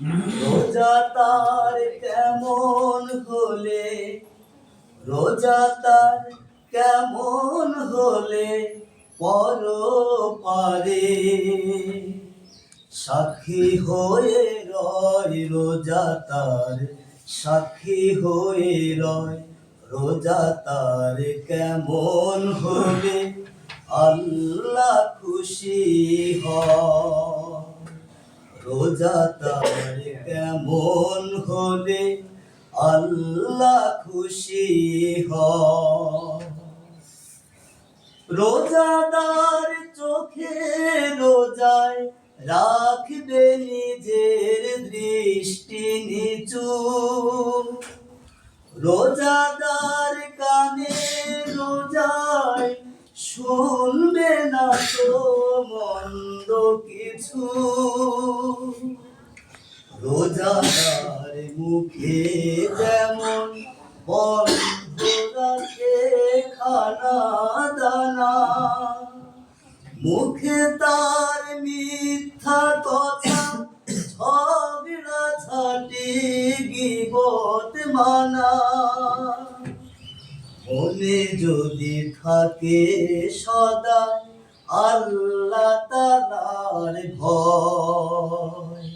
রোজা তার কেমন হলে? রোজা তার কেমন হলে পর পারে? সাক্ষী হয়ে রয় রোজা তার সাক্ষী হয়ে রয় রোজা তার কেমন হলে? আল্লাহ খুশি হয় রোজা তার কেমন হলে আল্লাহ খুশি হ। রোজাদার চোখে রোজায় রাখবে নিজের দৃষ্টি নিচু। রোজাদার কানে রোজায় শুনবে না তো মন্দ কিছু। রোজাদার মুখে যেমন বন্ধ রাখে খানা দানা, মুখে তার মিথ্যা কথা ঝগড়া ছাটি গিবত মানা। মনে যদি থাকে সদা আল্লাহ তালার ভয়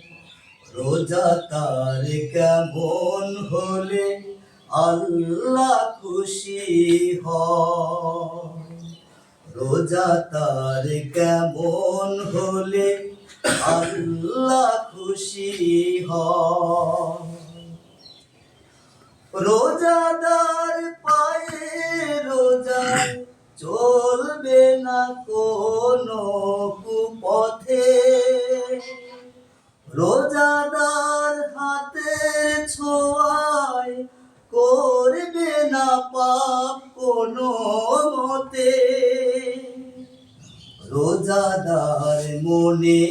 রোজা তার কেমন হলে আল্লাহ খুশি হ রোজা তার কেমন হলে আল্লাহ খুশি হ রোজাদার পায়ে রোজায় চলবে না কোনো কুপথে। রোজাদার রোজাদার মনে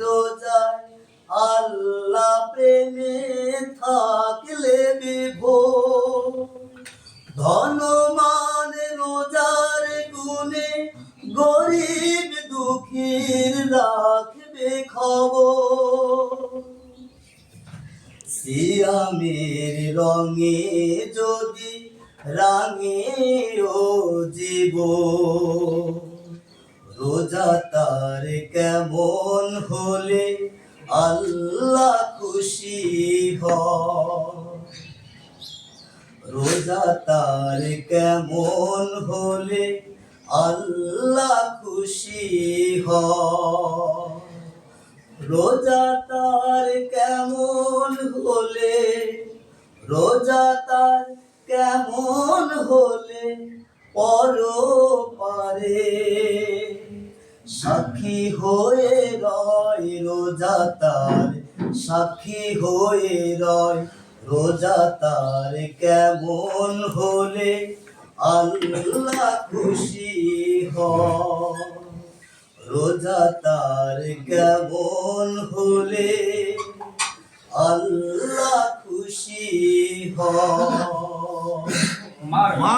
রোজায় আল্লাহ প্রেমে থাকলে বিভোর। ধনমান রোজার গুণে গরিব দুঃখীর রাখবে খবর। সিয়ামের রঙে যদি রাঙে ও জীব রোজা তার কেমন হলে আল্লাহ খুশি হ। রোজা তার কেমন হলে আল্লাহ খুশি হ। রোজা তার কেমন হলে, রোজা তার কেমন হলে পর পারে সাক্ষী হয়ে রয় রোজা তার, সাক্ষী হয়ে রয় রোজা তার। কেমন হলে আল্লাহ খুশি হয় রোজা তার কেমন হলে আল্লাহ খুশি হয়